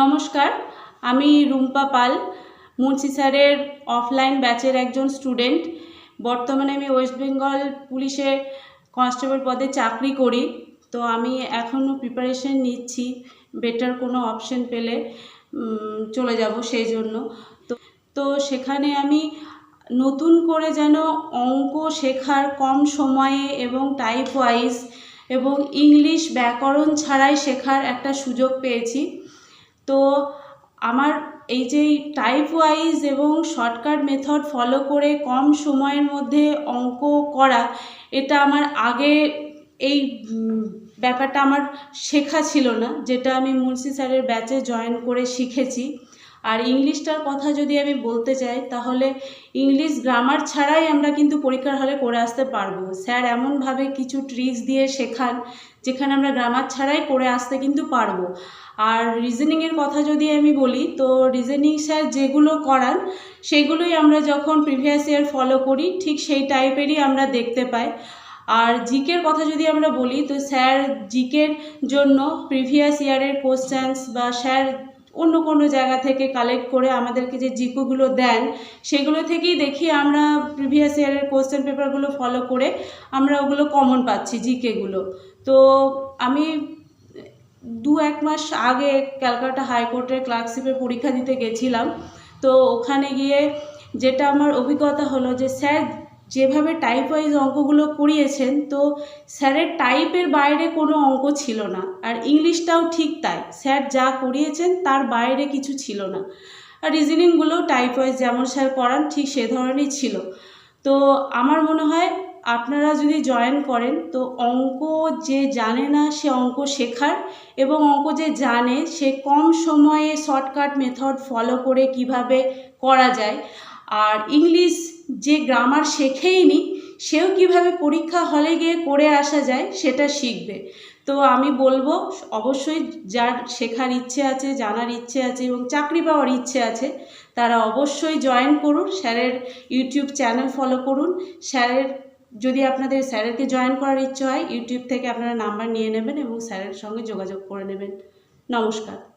নমস্কার, আমি রুম্পা পাল, মুন্সি স্যারের অফলাইন ব্যাচের একজন স্টুডেন্ট বর্তমানে আমি ওয়েস্ট বেঙ্গল পুলিশে কনস্টেবল পদে চাকরি করি, তো আমি এখনও প্রিপারেশন নিচ্ছি। বেটার কোনো অপশন পেলে চলে যাব সেই জন্য। তো তো সেখানে আমি নতুন করে যেন অঙ্ক শেখার কম সময়ে এবং টাইপ ওয়াইজ এবং ইংলিশ ব্যাকরণ ছাড়াই শেখার একটা সুযোগ পেয়েছি। তো আমার এই যে টাইপ ওয়াইজ এবং শর্টকাট মেথড ফলো করে কম সময়ের মধ্যে অঙ্ক করা, এটা আমার আগে এই ব্যাপারটা আমার শেখা ছিল না, যেটা আমি মুন্সি স্যারের ব্যাচে জয়েন করে শিখেছি। আর ইংলিশটার কথা যদি আমি বলতে চাই তাহলে ইংলিশ গ্রামার ছাড়াই আমরা কিন্তু পরীক্ষার হলে করে আসতে পারব। স্যার এমনভাবে কিছু ট্রিক্স দিয়ে শেখান, যেখানে আমরা গ্রামার ছাড়াই করে আসতে কিন্তু পারব। আর রিজনিংয়ের কথা যদি আমি বলি, তো রিজনিং স্যার যেগুলো করান, সেগুলোই আমরা যখন প্রিভিয়াস ইয়ার ফলো করি, ঠিক সেই টাইপেরই আমরা দেখতে পাই। আর জিকের কথা যদি আমরা বলি, তো স্যার জিকের জন্য প্রিভিয়াস ইয়ারের কোশ্চেন্স বা স্যার অন্য কোনো জায়গা থেকে কালেক্ট করে আমাদেরকে যে জিকোগুলো দেন, সেগুলো থেকেই দেখি আমরা প্রিভিয়াস ইয়ারের কোশ্চেন পেপারগুলো ফলো করে আমরা ওগুলো কমন পাচ্ছি জিকেগুলো তো আমি দু এক মাস আগে ক্যালকাটা হাইকোর্টের ক্লার্কশিপের পরীক্ষা দিতে গেছিলাম। তো ওখানে গিয়ে যেটা আমার অভিজ্ঞতা হলো যে স্যার যেভাবে টাইপ ওয়াইজ অঙ্কগুলো করিয়েছেন, তো স্যারের টাইপের বাইরে কোনো অঙ্ক ছিল না। আর ইংলিশটাও ঠিক তাই। স্যার যা করিয়েছেন তার বাইরে কিছু ছিল না। আর রিজনিংগুলোও টাইপ ওয়াইজ যেমন স্যার করান, ঠিক সে ধরনেরই ছিল। তো আমার মনে হয় আপনারা যদি জয়েন করেন, তো অঙ্ক যে জানে না সে অঙ্ক শেখার এবং অঙ্ক যে জানে সে কম সময়ে শর্টকাট মেথড ফলো করে কীভাবে করা যায়। আর ইংলিশ যে গ্রামার শেখেইনি, সেও কীভাবে পরীক্ষা হলে গিয়ে করে আসা যায়, সেটা শিখবে। তো আমি বলব, অবশ্যই যার শেখার ইচ্ছে আছে, জানার ইচ্ছে আছে এবং চাকরি পাওয়ার ইচ্ছে আছে, তারা অবশ্যই জয়েন করুন। স্যারের ইউটিউব চ্যানেল ফলো করুন। স্যারের যদি আপনাদের স্যারেরকে জয়েন করার ইচ্ছে হয় ইউটিউব থেকে আপনারা নাম্বার নিয়ে নেবেন এবং স্যারের সঙ্গে যোগাযোগ করে নেবেন। নমস্কার।